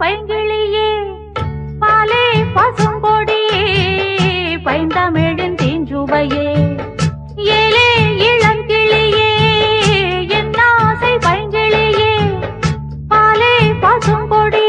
பைங்கிளியே பாலே பசும்பொடியே பைந்தமிழின் தீஞ்சுவையே. ஏலே இளங்கிளியே என் ஆசை பைங்கிளியே பாலே பசும்பொடியே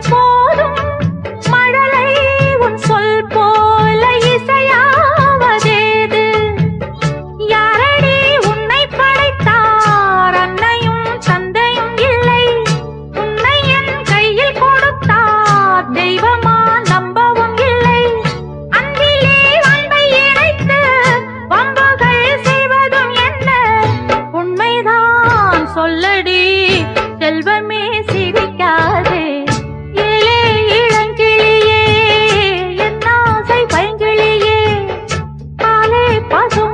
upon. paso.